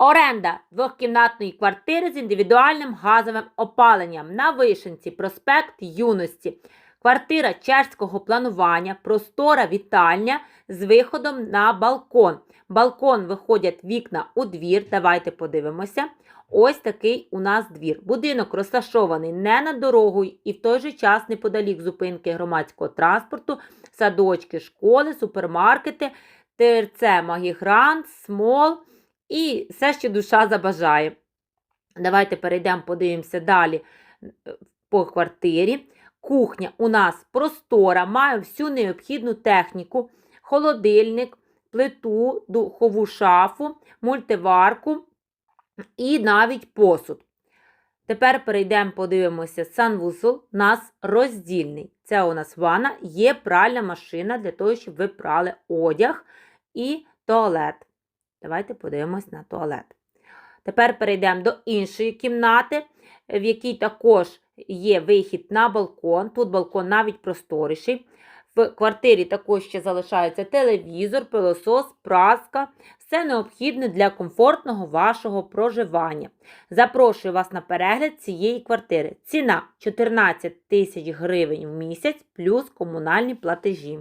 Оренда двохкімнатної квартири з індивідуальним газовим опаленням на Вишенці, проспект Юності. Квартира чешського планування, простора вітальня з виходом на балкон. Балкон виходять вікна у двір. Давайте подивимося. Ось такий у нас двір. Будинок розташований не над дорогою і в той же час неподалік зупинки громадського транспорту, садочки, школи, супермаркети, ТРЦ Магігрант, Смол і все, що душа забажає. Давайте перейдемо, подивимося далі е, по квартирі. Кухня у нас простора, має всю необхідну техніку, холодильник, плиту, духову шафу, мультиварку і навіть посуд. Тепер перейдемо, подивимося, санвузол у нас роздільний. Це у нас ванна, є пральна машина для того, щоб ви прали одяг і туалет. Давайте подивимось на туалет. Тепер перейдемо до іншої кімнати, в якій також є вихід на балкон. Тут балкон навіть просторіший. В квартирі також ще залишається телевізор, пилосос, праска. Все необхідне для комфортного вашого проживання. Запрошую вас на перегляд цієї квартири. Ціна 14 тисяч гривень в місяць плюс комунальні платежі.